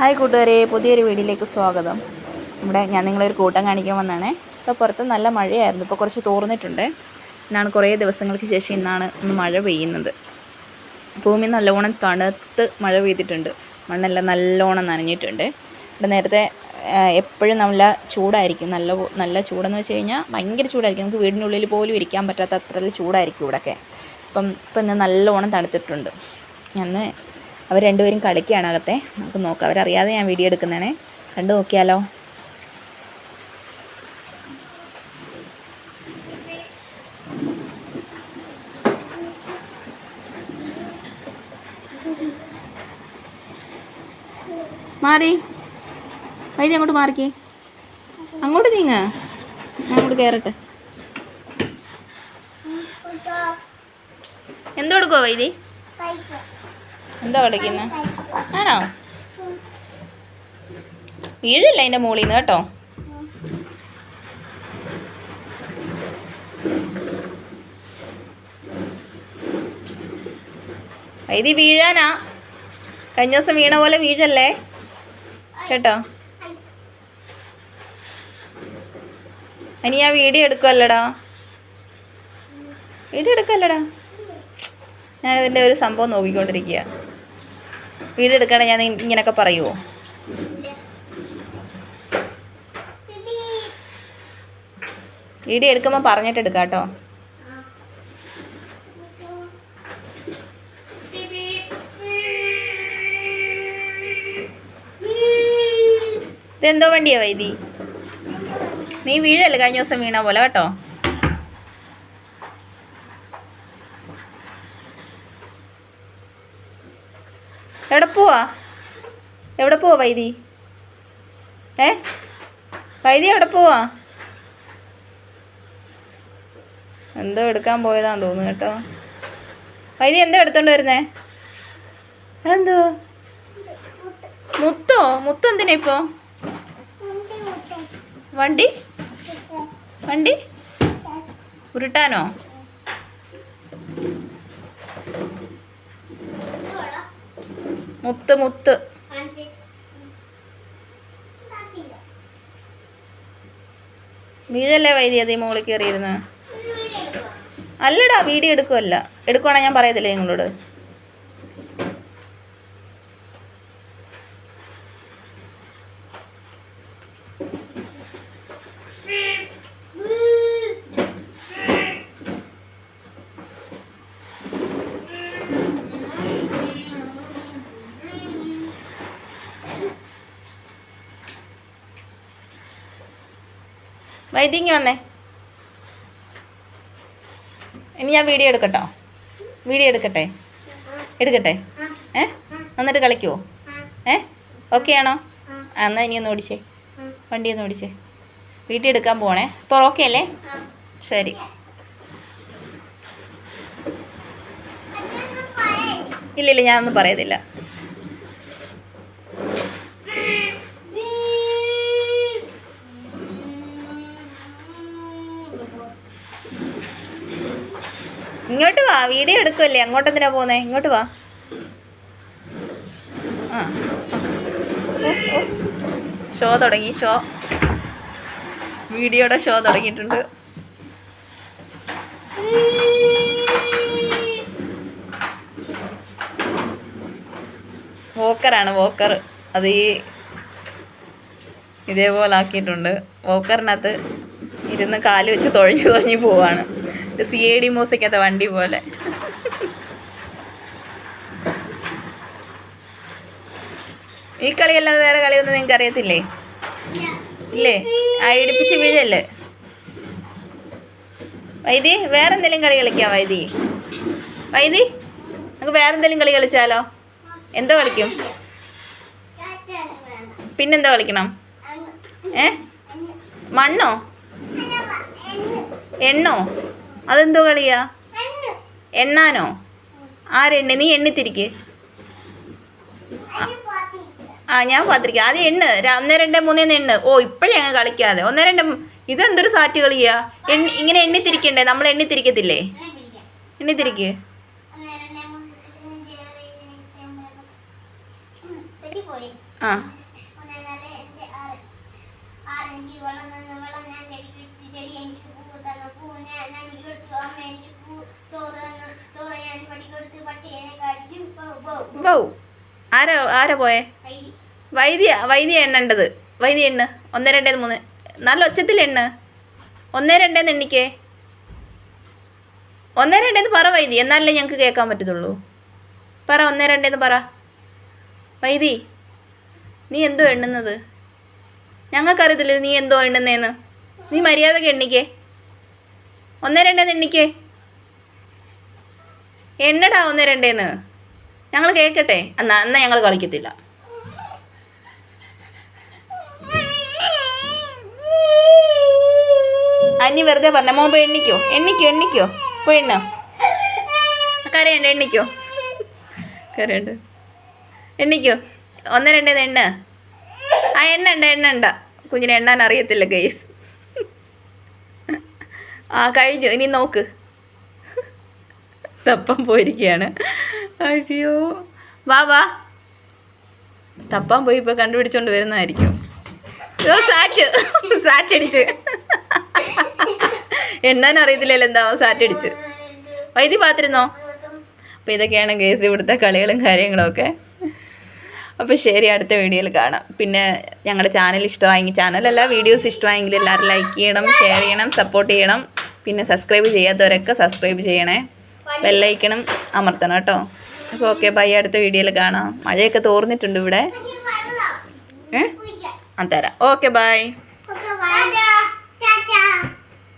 Hi കൂട്ടുകാരെ പുതിയൊരു വീഡിയോയിലേക്ക് സ്വാഗതം. ഇവിടെ ഞാൻ നിങ്ങളൊരു കൂട്ടം കാണിക്കാൻ വന്നതാണേ. ഇപ്പോൾ പുറത്ത് നല്ല മഴയായിരുന്നു. ഇപ്പോൾ കുറച്ച് തോർന്നിട്ടുണ്ട്. ഇന്നാണ് കുറേ ദിവസങ്ങൾക്ക് ശേഷം ഇന്നാണ് ഒന്ന് മഴ പെയ്യുന്നത്. ഭൂമി നല്ലോണം തണുത്ത് മഴ പെയ്തിട്ടുണ്ട്. മണ്ണെല്ലാം നല്ലോണം നനഞ്ഞിട്ടുണ്ട്. ഇവിടെ നേരത്തെ എപ്പോഴും നല്ല ചൂടായിരിക്കും. നല്ല നല്ല ചൂടെന്ന് വെച്ച് കഴിഞ്ഞാൽ ഭയങ്കര ചൂടായിരിക്കും. നമുക്ക് വീടിന്റെ ഉള്ളിൽ പോലും ഇരിക്കാൻ പറ്റാത്ത അത്ര ചൂടായിരിക്കും ഇവിടെയൊക്കെ അപ്പം ഇപ്പം ഇന്ന് നല്ലോണം തണുത്തിട്ടുണ്ട്. അന്ന് അവർ രണ്ടുപേരും കളിക്കുകയാണ് അകത്തെ. നമുക്ക് നോക്കാം. അവരറിയാതെ ഞാൻ വീഡിയോ എടുക്കുന്നതാണേ. കണ്ടു നോക്കിയാലോ? മാറി. വൈദ്യ അങ്ങോട്ട് മാറിക്കേ. അങ്ങോട്ട് നീങ്ങ. അങ്ങോട്ട് കയറട്ടെ എന്തോ കൊടുക്കുവോ വൈദ്യ. എന്താ കളിക്കുന്നത് ആണോ? വീഴില്ല അതിന്റെ മുകളിൽ നിന്ന് കേട്ടോ? വൈദ്യ വീഴാനാ? കഴിഞ്ഞ ദിവസം വീണ പോലെ വീഴല്ലേ? കേട്ടോ? ഇനി ഞാൻ വീഡിയോ എടുക്കുമല്ലടാ വീഡിയോ എടുക്കല്ലടാ ഞാൻ ഇതിന്റെ ഒരു സംഭവം നോക്കിക്കൊണ്ടിരിക്കുക വീഡിയോ എടുക്കണേ ഞാൻ ഇങ്ങനെയൊക്കെ പറയുമോ വീഡിയോ എടുക്കുമ്പോൾ പറഞ്ഞിട്ട് എടുക്കാം കേട്ടോ ഇതെന്തോ വണ്ടിയാ വൈദി? നീ വീഴല്ലേ കഴിഞ്ഞ ദിവസം വീണ പോലെ കേട്ടോ? എവിടെ പോവാ? എവിടെ പോവാ വൈദി? ഏ? വൈദി എവിടെ പോവാ? എന്തോ എടുക്കാൻ പോയതാന്ന് തോന്നുന്നു കേട്ടോ. വൈദി എന്തോ എടുത്തോണ്ട് വരുന്നേ? എന്തോ മുത്തോ? മുത്ത് എന്തിനാ ഇപ്പോ? വണ്ടി? വണ്ടി? ഉരുട്ടാനോ? മുത്ത് മുത്ത്. വീഴല്ലേ വൈദ്യ അതേ മുകളിൽ കയറിയിരുന്ന്? അല്ലടാ വീഡിയോ എടുക്കുമല്ല എടുക്കുവാണെങ്കിൽ ഞാൻ പറയത്തില്ലേ നിങ്ങളോട്? വൈദ്യങ്ങി വന്നേ. ഇനി ഞാൻ വീഡിയോ എടുക്കട്ടോ. വീഡിയോ എടുക്കട്ടെ? എടുക്കട്ടെ? ഏ? എന്നിട്ട് കളിക്കുമോ ഏ? ഓക്കെ ആണോ? എന്നാൽ ഇനി ഒന്ന് ഓടിച്ചേ. വണ്ടി ഒന്ന് ഓടിച്ചേ. വീട്ടിൽ എടുക്കാൻ പോണേ ഇപ്പോൾ ഓക്കെ അല്ലേ? ശരി. ഇല്ലില്ല ഞാനൊന്നും പറയത്തില്ല. ഇങ്ങോട്ട് വാ വീഡിയോ എടുക്കുമല്ലേ അങ്ങോട്ട് എന്തിനാ പോകുന്നേ? ഇങ്ങോട്ട് വാ. ഷോ തുടങ്ങി ഷോ. വീഡിയോയുടെ ഷോ തുടങ്ങിയിട്ടുണ്ട്. വോക്കറാണ് വോക്കർ. അത് ഈ ഇതേപോലെ ആക്കിയിട്ടുണ്ട്. വോക്കറിനകത്ത് ഇരുന്ന് കാൽ വെച്ച് തുഴഞ്ഞു തുഴഞ്ഞു പോവാണ്. സി എ ഡി മ്യൂസിക്കത്തെ വണ്ടി പോലെ. ഈ കളിയല്ലാതെ വേറെ കളിയൊന്നും നിങ്ങൾക്ക് അറിയത്തില്ലേ? ഇല്ലേ? ആ വീഴല്ലേ? വൈദി വേറെ എന്തെങ്കിലും കളി കളിക്കാം വൈദി? വൈദി നമുക്ക് വേറെ എന്തെങ്കിലും കളി കളിച്ചാലോ? എന്തോ കളിക്കും? പിന്നെന്തോ കളിക്കണം? ഏ? മണ്ണോ? എണ്ണോ? അതെന്തോ കളിയാ? എണ്ണാനോ? ആരെണ്ണി? നീ എണ്ണിത്തിരിക്ക് ആ ഞാൻ പാത്തിരിക്കാം. അത് എണ്ണ്. ഒന്ന് രണ്ട് മൂന്നേന്ന് എണ്ണ്. ഓ ഇപ്പോഴേ അങ്ങ് കളിക്കാതെ. ഒന്ന് രണ്ട് ഇതെന്തൊരു സാറ്റ് കളിയാ? എണ്ണി ഇങ്ങനെ എണ്ണിത്തിരിക്കണ്ടേ നമ്മൾ എണ്ണിത്തിരിക്കത്തില്ലേ എണ്ണിത്തിരിക്ക് ആ. ആ എനിക്ക് എനിക്ക് പൂ പൂ ഞാൻ വീട്ടിൽ കൊടുത്തു അമ്മ എനിക്ക് പൂ ചോറ് തന്നു ചോറ് ഞാൻ പട്ടി കൊടുത്ത് കടിച്ചു. ബൗ ആരാ പോയെ. വൈദ്യ വൈദ്യ എണ്ണേണ്ടത്. വൈദ്യ എണ്ണ്. ഒന്ന് രണ്ട് മൂന്ന്. നല്ല ഒച്ചത്തിൽ എണ്ണ. ഒന്ന് രണ്ടേന്ന് എണ്ണിക്കേ. ഒന്ന് രണ്ടേന്ന് പറ വൈദ്യ എന്നാലല്ലേ ഞങ്ങൾക്ക് കേൾക്കാൻ പറ്റത്തുള്ളൂ. പറ ഒന്ന് രണ്ടേന്ന് പറ. വൈദി നീ എന്തോ എണ്ണുന്നത്? ഞങ്ങൾക്കറിയത്തില്ല നീ എന്തോ എണ്ണുന്നേന്ന്? നീ മര്യാദയ്ക്ക് എണ്ണിക്കേ. ഒന്ന് രണ്ടേന്ന് എണ്ണിക്കേ. എണ്ണടാ ഒന്ന് രണ്ടേന്ന്. ഞങ്ങൾ കേൾക്കട്ടെ എന്നാ എന്നാ ഞങ്ങൾ കളിക്കത്തില്ല. അന്നി വെറുതെ പറഞ്ഞ മോൻ പോയി എണ്ണിക്കോ. എണ്ണിക്കോ എണ്ണിക്കോ. പോയി എണ്ണ. കരയുണ്ട് എണ്ണിക്കോ. കരയുണ്ട് എണ്ണിക്കോ. ഒന്ന് രണ്ടേന്ന് എണ്ണ. ആ എണ്ണ ഉണ്ട് എണ്ണ ഉണ്ട. കുഞ്ഞിനെ എണ്ണാൻ അറിയത്തില്ല ഗൈസ്. ആ കഴിഞ്ഞു. ഇനി നോക്ക്. തപ്പാൻ പോയിരിക്കുകയാണ് അയ്യോ. വാ വാ. തപ്പാൻ പോയി ഇപ്പോൾ കണ്ടുപിടിച്ചോണ്ട് വരുന്നതായിരിക്കും. ഓ സാറ്റ്. സാറ്റ് അടിച്ച് എണ്ണാൻ അറിയത്തില്ലല്ലോ എന്താ സാറ്റ് അടിച്ച് വൈദ്യ പാത്തിരുന്നോ? അപ്പോൾ ഇതൊക്കെയാണ് കേസ് ഇവിടുത്തെ കളികളും കാര്യങ്ങളും ഒക്കെ. അപ്പോൾ ശരി അടുത്ത വീഡിയോയിൽ കാണാം. പിന്നെ ഞങ്ങളുടെ ചാനൽ ഇഷ്ടമായെങ്കിൽ ചാനലല്ല വീഡിയോസ് ഇഷ്ടമായെങ്കിൽ എല്ലാവരും ലൈക്ക് ചെയ്യണം ഷെയർ ചെയ്യണം സപ്പോർട്ട് ചെയ്യണം. പിന്നെ സബ്സ്ക്രൈബ് ചെയ്യാത്തവരൊക്കെ സബ്സ്ക്രൈബ് ചെയ്യണേ. ബെല്ലൈക്കണം അമർത്തണം കേട്ടോ. അപ്പോൾ ഓക്കെ ബൈ അടുത്ത വീഡിയോയിൽ കാണാം. മഴയൊക്കെ തോർന്നിട്ടുണ്ട് ഇവിടെ. ഏ. ആ ഓക്കെ ബൈ